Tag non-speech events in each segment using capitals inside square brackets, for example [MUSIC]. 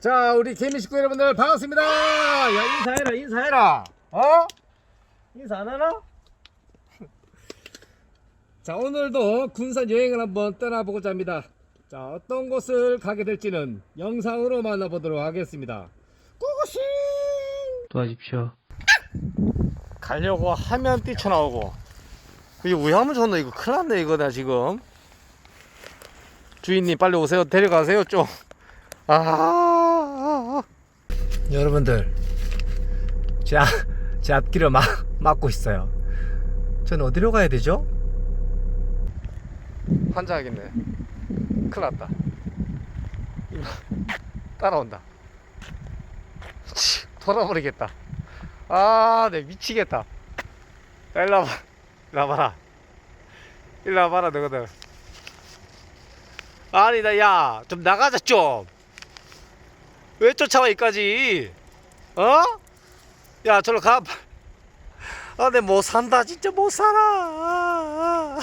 자, 우리 개미 식구 여러분들 반갑습니다. 야, 인사해라, 인사해라. 어? 인사 안 하나? [LAUGHS] 자, 오늘도 군산 여행을 한번 떠나보고자 합니다. 자, 어떤 곳을 가게 될지는 영상으로 만나보도록 하겠습니다. 고고싱! 도와주십시오. 가려고 하면 뛰쳐나오고. 이게 왜 하면 좋나? 이거 큰일 났네, 이거 나 지금. 주인님, 빨리 오세요. 데려가세요, 좀. 아, 아, 아. 여러분들, 제, 앞, 제 앞길을 막, 막고 있어요. 전 어디로 가야 되죠? 환장하겠네. 큰일 났다. 따라온다. 치, 돌아버리겠다. 아, 내 미치겠다. 야, 일로 와봐. 일로 와봐라. 일로 와봐라, 너희들. 아니, 나, 야, 좀 나가자, 좀. 왜 쫓아와, 여기까지? 어? 야, 저로 가. 아, 내 못 산다. 진짜 못 살아.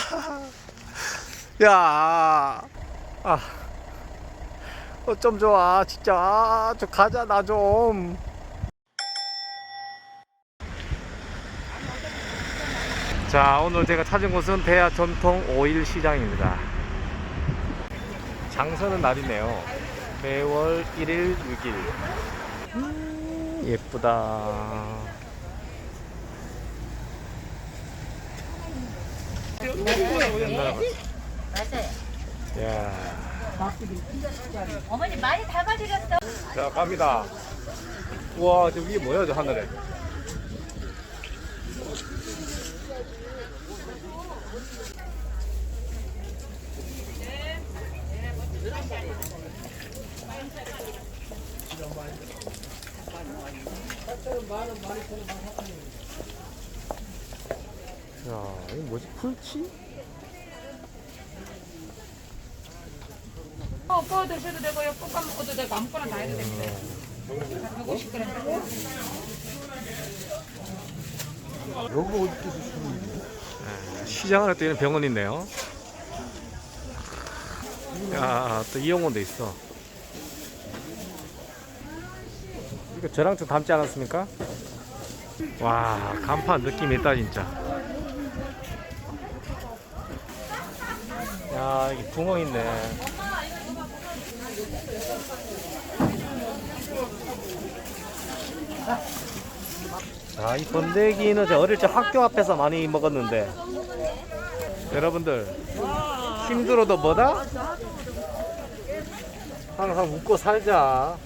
야. 아. 어, 좀 좋아. 진짜. 아, 좀 가자, 나 좀. 자 오늘 제가 찾은 곳은 대하 전통 오일 시장입니다 장서는 날이네요 매월 1일 6일 음, 예쁘다 맞아요. 야. 어머니 많이 담아드렸어. 자 갑니다 우와 저 위에 뭐야 저 하늘에 이거 뭐지 풀치? 어, 구워 드셔도 되고요. 볶아 먹어도 되고 아무거나 다 해도 됩니다. 150g. 시장 안에 또 이런 병원이 있네요. 야, 또 이용원도 있어. 이거 저랑 좀 닮지 않았습니까? 와, 간판 느낌 있다, 진짜. 야, 이게 구멍 있네. 자, 이 번데기는 저 어릴 적 학교 앞에서 많이 먹었는데 여러분들 힘들어도 뭐다? 항상 웃고 살자.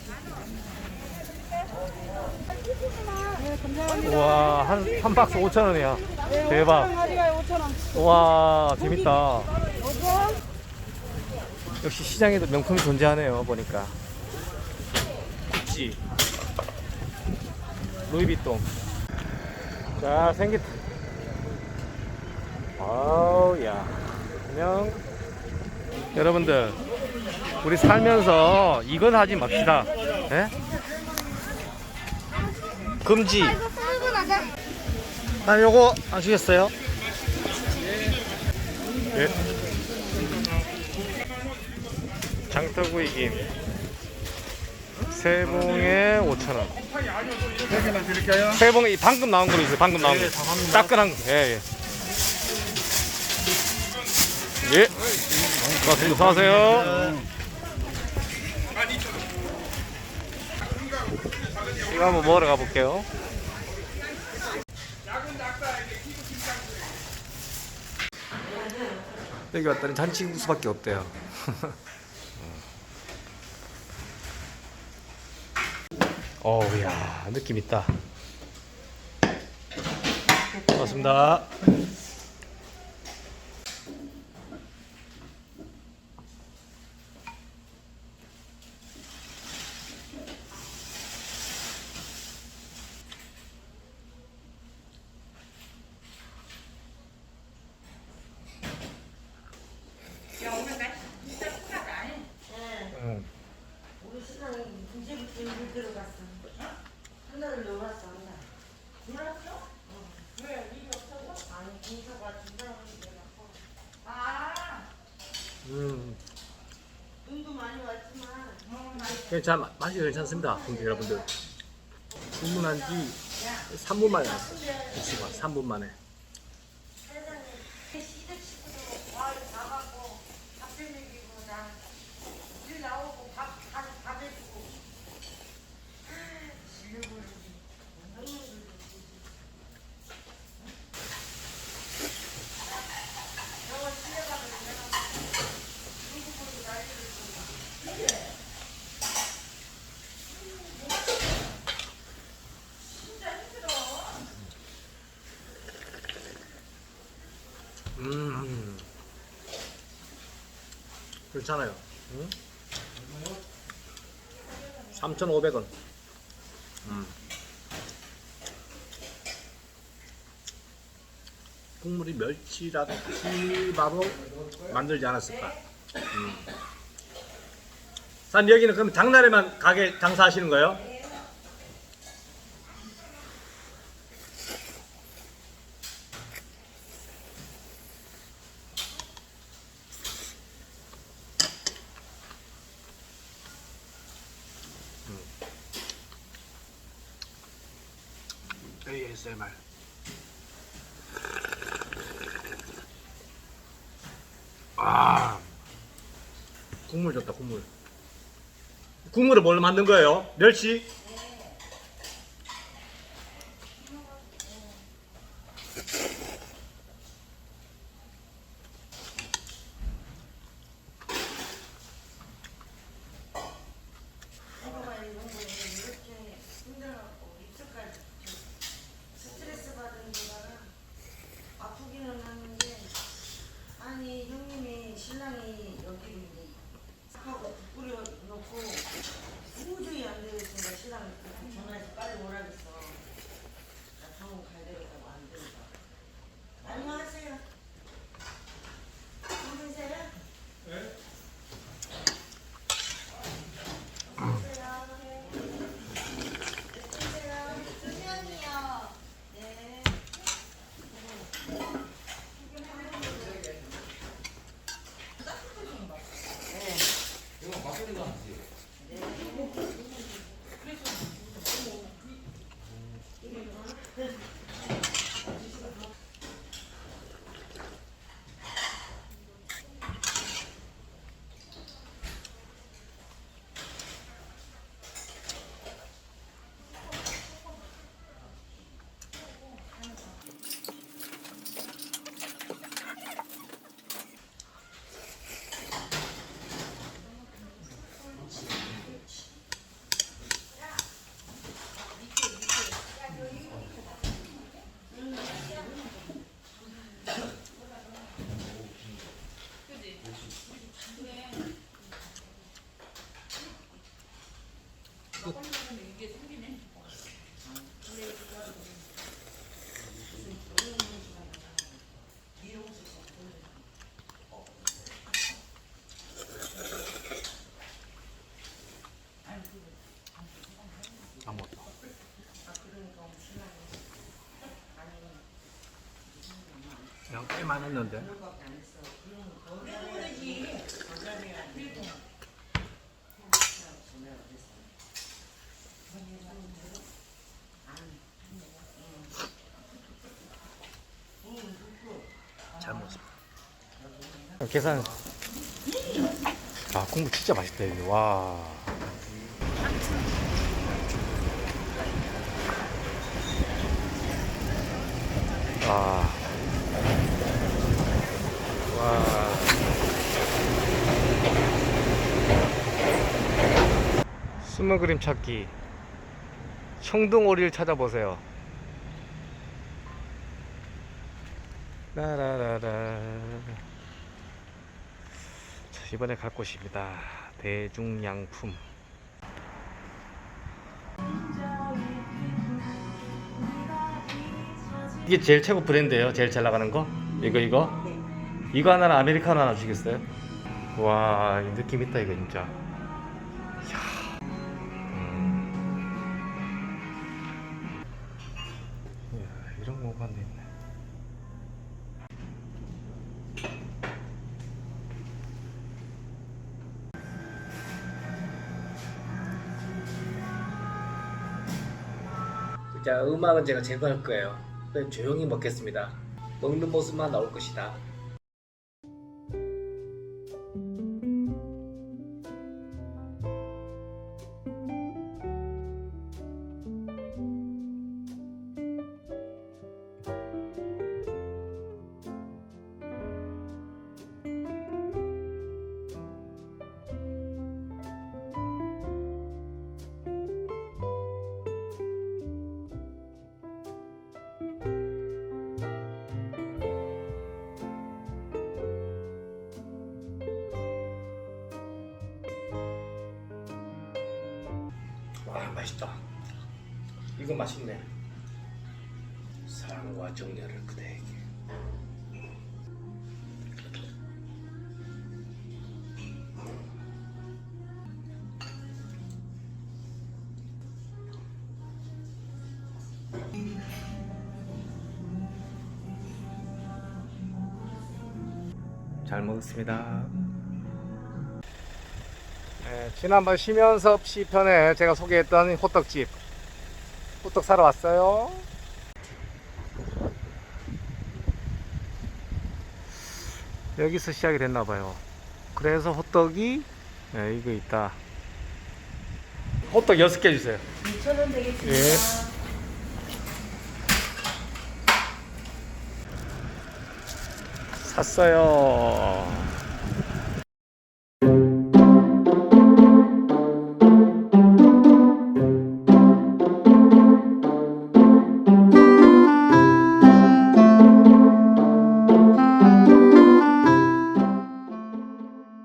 와, 한, 한 박스 5,000원이야. 대박. 와, 재밌다. 역시 시장에도 명품이 존재하네요, 보니까. 구찌, 루이비통. 자, 생기. 아우, 야. 안녕. 여러분들, 우리 살면서 이건 하지 맙시다. 예? 금지. 아, 요거 아시겠어요? 예. 장터구 이김. 세 봉에 5,000원. 세 봉에 방금 나온 거로 있어요. 방금 나온 거. 따끈한 거. 예, 예. 예. 고맙습니다. 수고하세요. 이거 한번 먹으러 가볼게요. 여기 왔더니 잔치국수밖에 없대요. [LAUGHS] 어우야 느낌 있다. 고맙습니다. 음. 눈도 많이 왔지만 뭐 괜찮, 맛이 괜찮습니다. 고객 여러분들. 주문한 지 3분 만에 왔어요. 3분 만에. 음. 괜찮아요. 응? 3,500원. 음. 국물이 멸치라치바로 만들지 않았을까. 음. 산 여기는 그럼 장날에만 가게 장사하시는 거예요? ASMR. 아, 국물 좋다 국물. 국물을 뭘로 만든 거예요? 멸치? 이거가 이런 거 이렇게 힘들어갖고 입술까지 스트레스 받은 거라 아프기는 하는데 아니 형님이 신랑이 여기로 이제 하고 뿌려 놓고 도저히 안 되겠으니까 신랑이 전화해서 빨리 오라겠어 나 병원 가야 되겠다고 안 된다 안녕하세요 힘드세요? 네. 안 꽤 많았는데. 잘 먹었습니다. 계산. 아 국물 진짜 맛있다 이게 와. 와. 와. 숨은 그림 찾기. 청둥오리를 찾아보세요. 라라라라. 자, 이번에 갈 곳입니다. 대중양품. 이게 제일 최고 브랜드예요. 제일 잘 나가는 거. 이거 이거. 이거 하나랑 아메리카노 하나 주시겠어요? 와, 이 느낌 있다 이거 진짜. 이야. 음. 이야, 이런 공간도 있네. 진짜 음악은 제가 제거할 거예요. 조용히 먹겠습니다. 먹는 모습만 나올 것이다. 맛있다. 이거 맛있네. 사랑과 정열을 그대에게. 잘 먹었습니다. 네, 지난번 심연섭 씨 편에 제가 소개했던 호떡집. 호떡 사러 왔어요. 여기서 시작이 됐나 봐요. 그래서 호떡이 네, 이거 있다. 호떡 6개 주세요. 2,000원 되겠습니다. 예. 샀어요